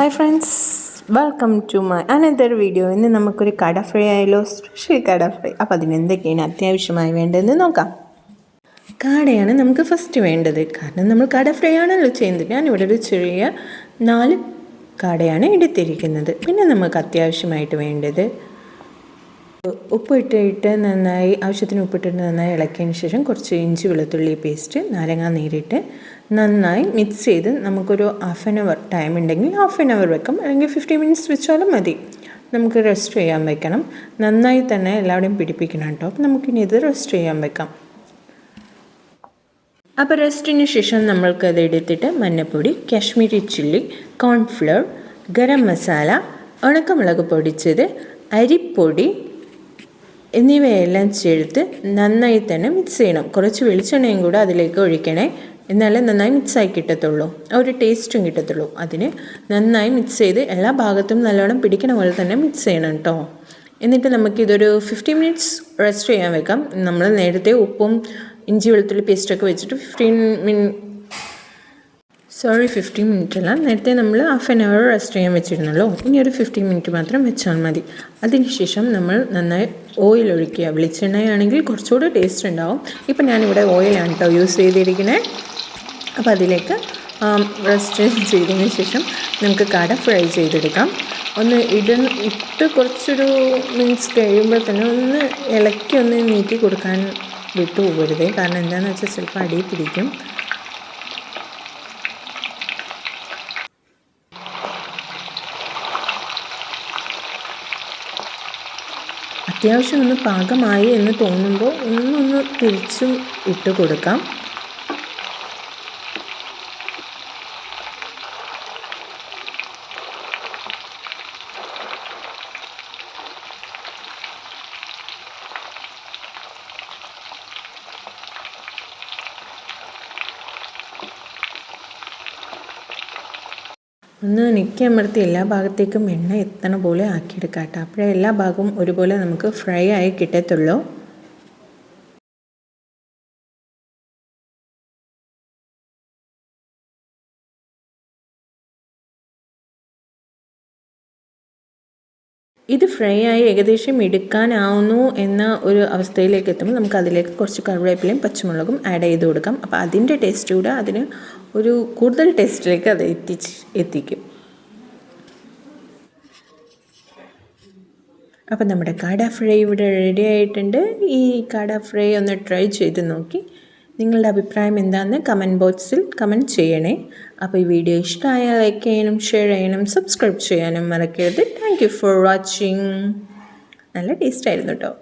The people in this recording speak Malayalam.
Hi friends welcome to my another video ഇന്ന് നമുക്കൊരു കട ഫ്രൈ ആയാലോ സ്പെഷ്യൽ കട ഫ്രൈ അപ്പോൾ അതിനെന്തൊക്കെയാണ് അത്യാവശ്യമായി വേണ്ടതെന്ന് നോക്കാം. കാടയാണ് നമുക്ക് ഫസ്റ്റ് വേണ്ടത്. കാരണം നമ്മൾ കട ഫ്രൈ ആണല്ലോ ചെയ്യുന്നത്. ഞാനിവിടെ ഒരു ചെറിയ നാല് കാടയാണ് എടുത്തിരിക്കുന്നത്. പിന്നെ നമുക്ക് അത്യാവശ്യമായിട്ട് വേണ്ടത് ഉപ്പിട്ടിട്ട് നന്നായി ആവശ്യത്തിന് ഉപ്പിട്ടിട്ട് നന്നായി ഇളക്കിയതിന് ശേഷം കുറച്ച് ഇഞ്ചി വെളുത്തുള്ളി പേസ്റ്റ് നാരങ്ങ നീരിട്ട് നന്നായി മിക്സ് ചെയ്ത് നമുക്കൊരു ഹാഫ് ആൻ അവർ ടൈം ഉണ്ടെങ്കിൽ ഹാഫ് ആൻ അവർ വെക്കാം. അല്ലെങ്കിൽ ഫിഫ്റ്റി മിനിറ്റ്സ് വെച്ചാലും മതി. നമുക്ക് റെസ്റ്റ് ചെയ്യാൻ വെക്കണം. നന്നായി തന്നെ എല്ലാവരുടെയും പിടിപ്പിക്കണം കേട്ടോ. അപ്പം നമുക്കിനി ഇത് റെസ്റ്റ് ചെയ്യാൻ വെക്കാം. അപ്പോൾ റെസ്റ്റിന് ശേഷം നമ്മൾക്കത് എടുത്തിട്ട് മഞ്ഞപ്പൊടി കാശ്മീരി ചില്ലി കോൺഫ്ലവർ ഗരം മസാല ഉണക്കമുളക് പൊടിച്ചത് അരിപ്പൊടി എന്നിവയെല്ലാം ചേർത്ത് നന്നായി തന്നെ മിക്സ് ചെയ്യണം. കുറച്ച് വെളിച്ചെണ്ണയും കൂടെ അതിലേക്ക് ഒഴിക്കണേ. എന്നാലേ നന്നായി മിക്സായി കിട്ടത്തുള്ളൂ. ആ ഒരു ടേസ്റ്റും കിട്ടത്തുള്ളൂ. അതിന് നന്നായി മിക്സ് ചെയ്ത് എല്ലാ ഭാഗത്തും നല്ലോണം പിടിക്കണ പോലെ തന്നെ മിക്സ് ചെയ്യണം കേട്ടോ എന്നിട്ട് നമുക്കിതൊരു ഫിഫ്റ്റി മിനിറ്റ്സ് റെസ്റ്റ് ചെയ്യാൻ വെക്കാം. നമ്മൾ നേരത്തെ ഉപ്പും ഇഞ്ചി വെളുത്തുള്ളി പേസ്റ്റൊക്കെ വെച്ചിട്ട് ഫിഫ്റ്റീൻ മിൻ സോറി ഫിഫ്റ്റി മിനിറ്റ് അല്ല. നേരത്തെ നമ്മൾ ഹാഫ് ആൻ അവർ റെസ്റ്റ് ചെയ്യാൻ വെച്ചിരുന്നല്ലോ. ഇനി ഒരു ഫിഫ്റ്റി മിനിറ്റ് മാത്രം വെച്ചാൽ മതി. അതിനുശേഷം നമ്മൾ നന്നായി ഓയിൽ ഒഴിക്കുക. വെളിച്ചെണ്ണയാണെങ്കിൽ കുറച്ചുകൂടി ടേസ്റ്റ് ഉണ്ടാവും. ഇപ്പം ഞാനിവിടെ ഓയിലാണ് കേട്ടോ യൂസ് ചെയ്തിരിക്കുന്നത് അപ്പോൾ അതിലേക്ക് റെസ്റ്റ് ചെയ്തതിന് ശേഷം നമുക്ക് കട ഫ്രൈ ചെയ്തെടുക്കാം. ഒന്ന് ഇട ഇട്ട് കുറച്ചൊരു മീൻസ് കഴിയുമ്പോൾ തന്നെ ഒന്ന് ഇളക്കി ഒന്ന് നീക്കി കൊടുക്കാൻ വിട്ടു പോകരുത്. കാരണം എന്താണെന്ന് വെച്ചാൽ ചിലപ്പോൾ അടിയിൽ പിടിക്കും. അത്യാവശ്യം ഒന്ന് പാകമായി എന്ന് തോന്നുമ്പോൾ ഒന്നൊന്ന് തിരിച്ചും ഇട്ട് കൊടുക്കാം. ഒന്ന് നിൽക്കി അമർത്തി എല്ലാ ഭാഗത്തേക്കും എണ്ണ എത്തണ പോലെ ആക്കിയെടുക്കാം കേട്ടോ അപ്പോഴേ എല്ലാ ഭാഗവും ഒരുപോലെ നമുക്ക് ഫ്രൈ ആയി കിട്ടത്തുള്ളൂ. ഇത് ഫ്രൈ ആയി ഏകദേശം എടുക്കാനാവുന്നു എന്ന ഒരു അവസ്ഥയിലേക്ക് എത്തുമ്പോൾ നമുക്ക് അതിലേക്ക് കുറച്ച് കറിവേപ്പിലയും പച്ചമുളകും ആഡ് ചെയ്ത് കൊടുക്കാം. അപ്പോൾ അതിന്റെ ടേസ്റ്റ് കൂടെ അതിന് ഒരു കൂടുതൽ ടേസ്റ്റിലേക്ക് അത് എത്തിച്ച് എത്തിക്കും. അപ്പം നമ്മുടെ കാട ഫ്രൈ ഇവിടെ റെഡി ആയിട്ടുണ്ട്. ഈ കാട ഫ്രൈ ഒന്ന് ട്രൈ ചെയ്ത് നോക്കി. നിങ്ങളുടെ അഭിപ്രായം എന്താണെന്ന് കമന്റ് ബോക്സിൽ കമന്റ് ചെയ്യണേ. അപ്പോൾ ഈ വീഡിയോ ഇഷ്ടമായാൽ ലൈക്ക് ചെയ്യണം ഷെയർ ചെയ്യണം സബ്സ്ക്രൈബ് ചെയ്യാനും മറക്കരുത്. താങ്ക് ഫോർ വാച്ചിങ് നല്ല ടേസ്റ്റ് ആയിരുന്നു കേട്ടോ